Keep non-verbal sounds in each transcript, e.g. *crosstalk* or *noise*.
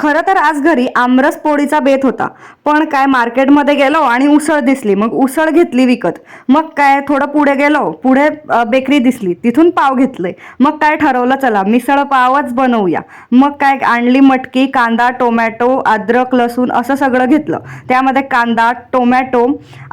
खरं तर आज घरी आमरस पोळीचा बेत होता. पण काय मार्केटमध्ये गेलो आणि उसळ दिसली. मग उसळ घेतली विकत. मग काय थोडं पुढे गेलो. पुढे बेकरी दिसली. तिथून पाव घेतले. मग काय ठरवलं चला मिसळ पावच बनवूया. मग काय आणली मटकी कांदा टोमॅटो अद्रक लसूण असं सगळं घेतलं. त्यामध्ये कांदा टोमॅटो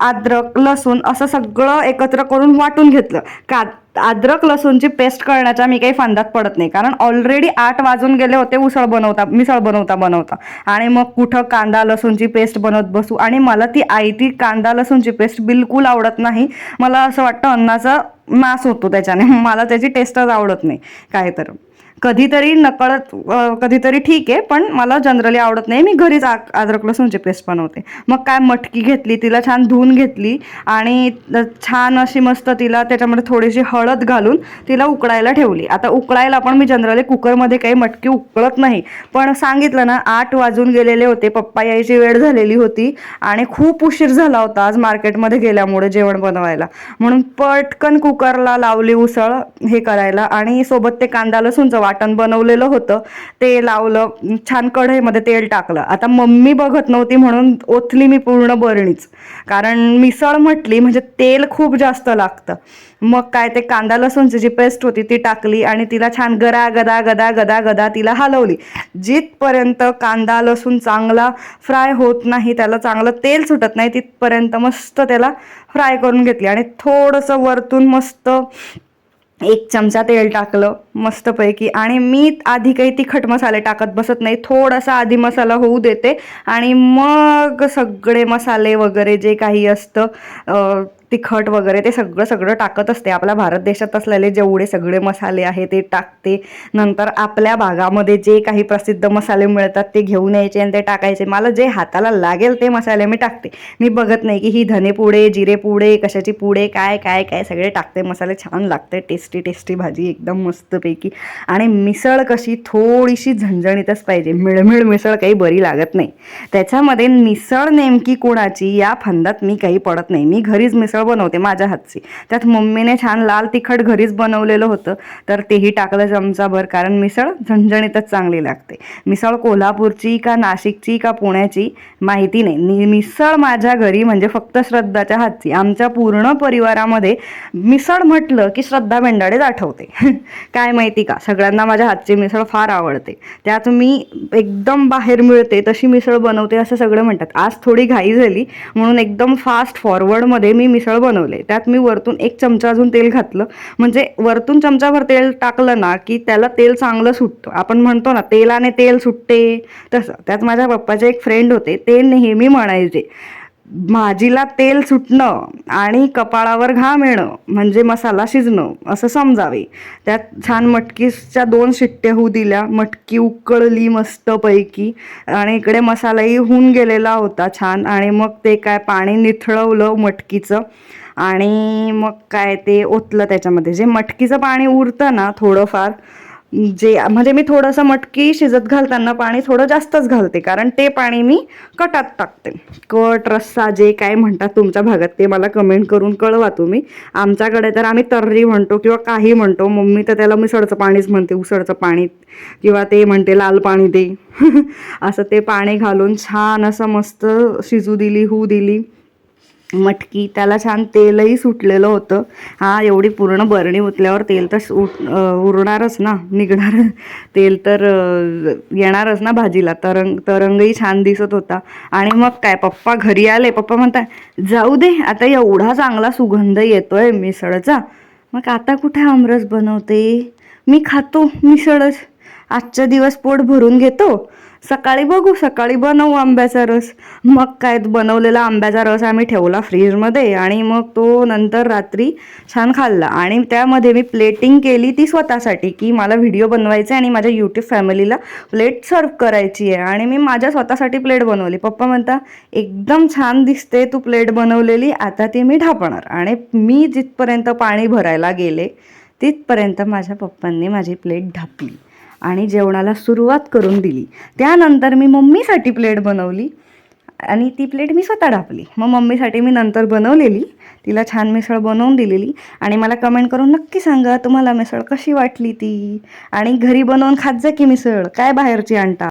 अद्रक लसूण असं सगळं एकत्र करून वाटून घेतलं. का अद्रक लसूणची पेस्ट करण्याचा मी काही फंदात पडत नाही. कारण ऑलरेडी आठ वाजून गेले होते उसळ बनवता मिसळ बनवता बनवता. आणि मग कुठं कांदा लसूणची पेस्ट बनवत बसू? आणि मला ती आई ती कांदा लसूणची पेस्ट बिलकुल आवडत नाही. मला असं वाटतं अन्नाचा मास होतो त्याच्याने. *laughs* मला त्याची टेस्टच आवडत नाही काय तर कधीतरी नकळत कधीतरी ठीक आहे पण मला जनरली आवडत नाही. मी घरीच आ अद्रक लसूणची पेस्ट बनवते. मग काय मटकी घेतली तिला छान धुवून घेतली आणि छान अशी मस्त तिला त्याच्यामध्ये थोडीशी हळद घालून तिला उकळायला ठेवली. आता उकळायला पण मी जनरली कुकरमध्ये काही मटकी उकळत नाही. पण सांगितलं ना आठ वाजून गेलेले होते पप्पा यायची वेळ झालेली होती आणि खूप उशीर झाला होता आज मार्केटमध्ये गेल्यामुळे जेवण बनवायला. म्हणून पटकन कुकरला लावली उसळ हे करायला आणि सोबत ते कांदा लसूणचं वाटण बनवलेलं होतं. ते लावलं छान कढईमध्ये तेल टाकलं. आता मम्मी बघत नव्हती म्हणून ओतली मी पूर्ण बरणीच. कारण मिसळ म्हटली म्हणजे तेल खूप जास्त लागतं. मग काय ते कांदा लसूणची जी पेस्ट होती ती टाकली आणि तिला छान गदा गदा गदा गदा गदा तिला हलवली. जिथपर्यंत कांदा लसूण चांगला फ्राय होत नाही त्याला चांगलं तेल सुटत नाही तिथपर्यंत मस्त त्याला फ्राय करून घेतली. आणि थोडंसं वरतून मस्त एक चमचा तेल टाकलं मस्तपैकी. आणि मी आधी काही तिखट मसाले टाकत बसत नाही थोडासा आधी मसाला होऊ देते. आणि मग सगळे मसाले वगैरे जे काही असतं तिखट वगैरे ते सगळं सगळं टाकत असते. आपल्या भारत देशात असलेले जेवढे सगळे मसाले आहे ते टाकते. नंतर आपल्या भागामध्ये जे काही प्रसिद्ध मसाले मिळतात ते घेऊन यायचे आणि ते टाकायचे. मला जे हाताला लागेल ते मसाले मी टाकते. मी बघत नाही की ही धने पुडे जिरे पुडे कशाची पुडे काय काय काय सगळे टाकते. मसाले छान लागते. टेस्टी टेस्टी भाजी एकदम मस्तपैकी. आणि मिसळ कशी थोडीशी झणझणीतच पाहिजे. मिळमिळ मिसळ काही बरी लागत नाही. त्याच्यामध्ये मिसळ नेमकी कोणाची? या फंदात मी काही पडत नाही. मी घरीच मिसळ बनवते माझ्या हातची. त्यात मम्मीने छान लाल तिखट घरीच बनवलेलं होतं. तर तेही टाकलं चमचाभर कारण मिसळ झणझणीतच चांगली लागते. मिसळ कोल्हापूरची का नाशिकची का पुण्याची माहिती नाही. मिसळ माझ्या घरी म्हणजे फक्त श्रद्धाच्या हातची. आमच्या पूर्ण परिवारामध्ये मिसळ म्हटलं की श्रद्धा बेंडाडेच आठवते. *laughs* काय माहिती का? सगळ्यांना माझ्या हातची मिसळ फार आवडते. त्यात मी एकदम बाहेर मिळते तशी मिसळ बनवते असं सगळं म्हणतात. आज थोडी घाई झाली म्हणून एकदम फास्ट फॉरवर्डमध्ये मी मिसळ बनवले. त्यात मी वरतून एक चमचा अजून तेल घातलं. म्हणजे वरतून चमचाभर तेल टाकलं ना की त्याला तेल चांगलं सुटतं. आपण म्हणतो ना तेलाने तेल सुटते. तसं. त्यात माझ्या पप्पाचे एक फ्रेंड होते. ते नेहमी म्हणायचे भाजीला तेल सुटणं आणि कपाळावर घाम येणं म्हणजे मसाला शिजणं असं समजावे. त्यात छान मटकीच्या दोन शिट्ट्या होऊ दिल्या. मटकी उकळली मस्तपैकी आणि इकडे मसालाही होऊन गेलेला होता छान. आणि मग ते काय पाणी निथळवलं मटकीचं. आणि मग काय ते ओतलं त्याच्यामध्ये. जे मटकीचं पाणी उरतं ना थोडंफार जे म्हणजे मी थोडंसं मटकी शिजत घालताना पाणी थोडं जास्तच घालते कारण ते पाणी मी कटात टाकते. कट रस्सा जे काय म्हणतात तुमच्या भागात ते मला कमेंट करून कळवा तुम्ही. आमच्याकडे तर आम्ही तर्री म्हणतो किंवा काही म्हणतो मम्मी तर त्याला मिसळचं पाणीच म्हणते उसळचं पाणी किंवा ते म्हणते लाल पाणी दे. *laughs* असं ते पाणी घालून छान असं मस्त शिजू दिली होऊ दिली. मटकी त्याला छान तेलही सुटलेलं होतं. हा एवढी पूर्ण बरणी उतल्यावर तेल तर उठ उरणारच ना निघणार. तेल तर येणारच ना भाजीला. तरंग तरंगही छान दिसत होता. आणि मग काय पप्पा घरी आले. पप्पा म्हणतात जाऊ दे आता एवढा चांगला सुगंध येतोय मिसळचा. मग आता कुठे आमरस बनवते? मी खातो मिसळच. आजचा दिवस पोट भरून घेतो. सकाळी बघू सकाळी बनवू आंब्याचा रस. मग काय बनवलेला आंब्याचा रस आम्ही ठेवला फ्रीजमध्ये आणि मग तो नंतर रात्री छान खाल्ला. आणि त्यामध्ये मी प्लेटिंग केली ती स्वतःसाठी की मला व्हिडिओ बनवायचा आहे आणि माझ्या यूट्यूब फॅमिलीला प्लेट सर्व करायची आहे. आणि मी माझ्या स्वतःसाठी प्लेट बनवली. पप्पा म्हणता एकदम छान दिसते तू प्लेट बनवलेली आता ती मी ढापणार. आणि मी जिथपर्यंत पाणी भरायला गेले तिथपर्यंत माझ्या पप्पांनी माझी प्लेट ढापली. आणि जेवणाला सुरुवात करून दिली. त्यानंतर मी मम्मीसाठी प्लेट बनवली आणि ती प्लेट मी स्वतः डापली मग मम्मीसाठी मी नंतर बनवलेली. तिला छान मिसळ बनवून दिलेली. आणि मला कमेंट करून नक्की सांगा तुम्हाला मिसळ कशी वाटली ती? आणि घरी बनवून खात जा की मिसळ. काय बाहेरची आणता?